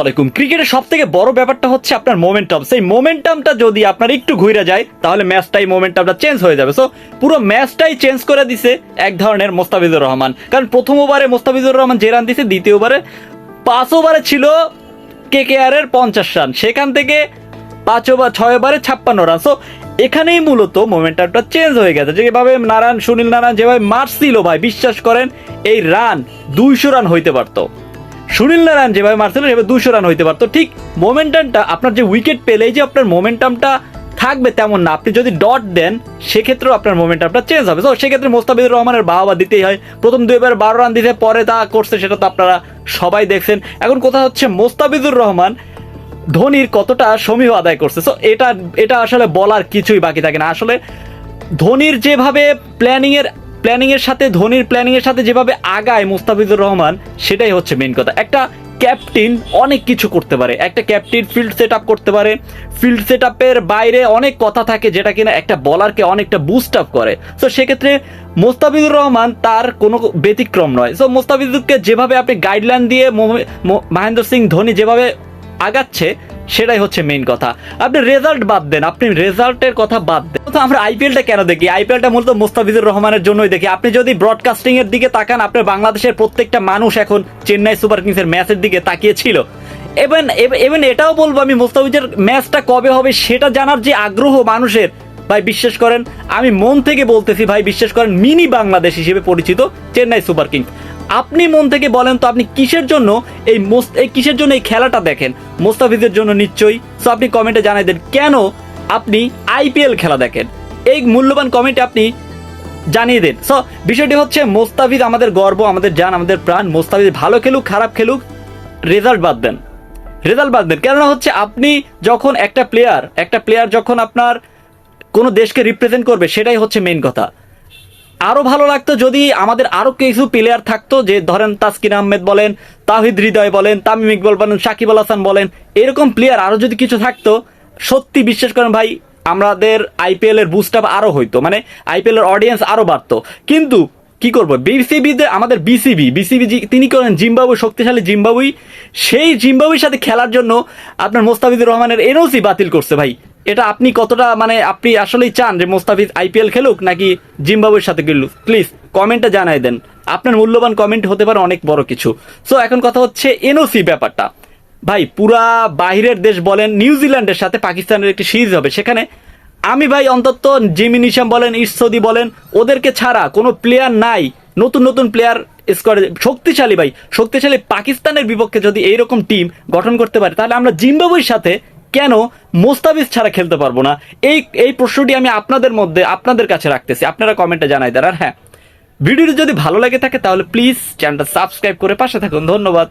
আলাইকুম ক্রিকেটের সব থেকে বড় ব্যাপারটা হচ্ছে আপনার মোমেন্টাম সেই মোমেন্টামটা যদি আপনার একটু ঘুরে যায়, তাহলে ম্যাচটাই মোমেন্টামটা চেঞ্জ হয়ে যাবে। সো পুরো ম্যাচটাই চেঞ্জ করে দিছে এক ধরনের মোস্তাফিজুর রহমান। কারণ প্রথম ওভারে মোস্তাফিজুর রহমান যে রান দিছে, দ্বিতীয় ওভারে পাঁচ ওভারে ছিল কে কে আর এর পঞ্চাশ রান সেখান থেকে পাঁচ ওভার, ছয় ওভারে ছাপ্পান্ন রান সো এখানেই মূলত মোমেন্টামটা চেঞ্জ হয়ে গেছে। যেভাবে নারায়ণ, সুনীল নারায়ণ, যেভাবে মারছিল ভাই, বিশ্বাস করেন, এই রান দুইশো রান হইতে পারতো। সুনীল নারায়ণ যেভাবে মারছিল সেভাবে দুশো রান হইতে পারতো। ঠিক মোমেন্টামটা আপনার যে উইকেট পেলেই যে আপনার মোমেন্টামটা থাকবে তেমন না। আপনি যদি ডট দেন, সেক্ষেত্রেও আপনার মোমেন্টামটা চেঞ্জ হবে। তো সেক্ষেত্রে মোস্তাফিজুর রহমানের বাবা দিতেই হয়। প্রথম দুইবার বারো রান দিতে পরে তা করছে, সেটা তো আপনারা সবাই দেখছেন। এখন কথা হচ্ছে মোস্তাফিজুর রহমান ধোনির কতটা সমীহ আদায় করছে। সো এটা এটা আসলে বলার কিছুই বাকি থাকে না। আসলে ধোনির যেভাবে প্ল্যানিং এর প্ল্যানিং এর সাথে, ধোনির প্ল্যানিং এর সাথে যেভাবে আগায় মুস্তাফিজুর রহমান, সেটাই হচ্ছে মেন কথা। একটা ক্যাপ্টেন অনেক কিছু করতে পারে। একটা ক্যাপ্টেন ফিল্ড সেট করতে পারে। ফিল্ড সেট আপের বাইরে অনেক কথা থাকে যেটা কিনা একটা বলারকে অনেকটা বুস্ট আপ করে। সো সেক্ষেত্রে মোস্তাফিজুর রহমান তার কোনো ব্যতিক্রম নয়। সো মোস্তাফিজুরকে যেভাবে আপনি গাইডলাইন দিয়ে মহেন্দ্র সিং ধোনি যেভাবে আগাচ্ছে সেটাই হচ্ছে মেইন কথা। আপনি রেজাল্ট বাদ দেন, আপনি রেজাল্টের কথা বাদ দেন। তো আমরা আইপিএলটা কেন দেখি? আইপিএলটা মূলত মোস্তাফিজুর রহমানের জন্যই দেখি। আপনি যদি ব্রডকাস্টিং এর দিকে তাকান, আপনার বাংলাদেশের প্রত্যেকটা মানুষ এখন চেন্নাই সুপার কিংসের ম্যাচের দিকে তাকিয়ে ছিল এবেন এবেন এটাও বলব আমি, মোস্তাফিজের ম্যাচটা কবে হবে সেটা জানার যে আগ্রহ মানুষের, ভাই বিশ্বাস করেন, আমি মন থেকে বলতেছি, ভাই বিশ্বাস করেন, মিনি বাংলাদেশ হিসেবে পরিচিত চেন্নাই সুপার কিংস। আপনি মন থেকে বলেন তো আপনি কিসের জন্য এই এই কিসের জন্য এই খেলাটা দেখেন? মোস্তাফিজের জন্য নিশ্চয়ই। সো আপনি কমেন্টে জানাই দেন, কেন আপনি আইপিএল খেলা দেখেন? এই মূল্যবান কমেন্টে আপনি জানিয়ে দেন। সো বিষয়টি হচ্ছে মোস্তাফিজ আমাদের গর্ব, আমাদের জান, আমাদের প্রাণ। মোস্তাফিজ ভালো খেলুক, খারাপ খেলুক রেজাল্ট বাদ দেন। রেজাল্ট বাদ দেন। কেননা হচ্ছে আপনি যখন একটা প্লেয়ার একটা প্লেয়ার যখন আপনার কোনো দেশকে রিপ্রেজেন্ট করবে, সেটাই হচ্ছে মেইন কথা। আরও ভালো লাগতো যদি আমাদের আরও কিছু প্লেয়ার থাকতো যে ধরেন তাসকিন আহমেদ বলেন, তাহিদ হৃদয় বলেন, তামিম ইকবল বলেন, সাকিব আল হাসান বলেন, এরকম প্লেয়ার আরও যদি কিছু থাকতো, সত্যি বিশ্বাস করেন ভাই, আমাদের আইপিএল এর বুস্ট আপ আরও হইতো মানে আইপিএল এর অডিয়েন্স আরও বাড়তো। কিন্তু কি করব বিসিবিতে আমাদের বিসিবি বিসিবি তিনি করেন জিম্বাবু শক্তিশালী জিম্বাবুই, সেই জিম্বাবুর সাথে খেলার জন্য আপনার মোস্তাফিজুর রহমানের এনওসি বাতিল করছে ভাই। এটা আপনি কতটা মানে আপনি আসলেই চান যে মোস্তাফিজ আইপিএল খেলুক নাকি জিম্বাবুয়ের সাথে খেলুক? প্লিজ কমেন্টটা জানাই দেন। আপনার মূল্যবান কমেন্ট হতে পারে অনেক বড় কিছু। সো এখন কথা হচ্ছে এনওসি ব্যাপারটা। ভাই, পুরা বাইরের দেশ বলেন নিউজিল্যান্ডের সাথে পাকিস্তানের একটি সিরিজ হবে। সেখানে আমি ভাই অন্তত জিমি নিশাম বলেন ইসদি বলেন, ওদেরকে ছাড়া কোনো প্লেয়ার নাই। নতুন নতুন প্লেয়ার স্কোয়াডে শক্তিশালী ভাই, শক্তিশালী পাকিস্তানের বিপক্ষে যদি এইরকম টিম গঠন করতে পারে, তাহলে আমরা জিম্বাবুয়ের সাথে কেন মোস্তাবিজ ছাড়া খেলতে পারব না? এই এই প্রশ্নটি আমি আপনাদের মধ্যে, আপনাদের কাছে রাখতেছি। আপনারা কমেন্টে জানাই দেন। আর হ্যাঁ ভিডিওটি যদি ভালো লাগে থাকে, তাহলে প্লিজ চ্যানেলটা সাবস্ক্রাইব করে পাশে থাকুন। ধন্যবাদ।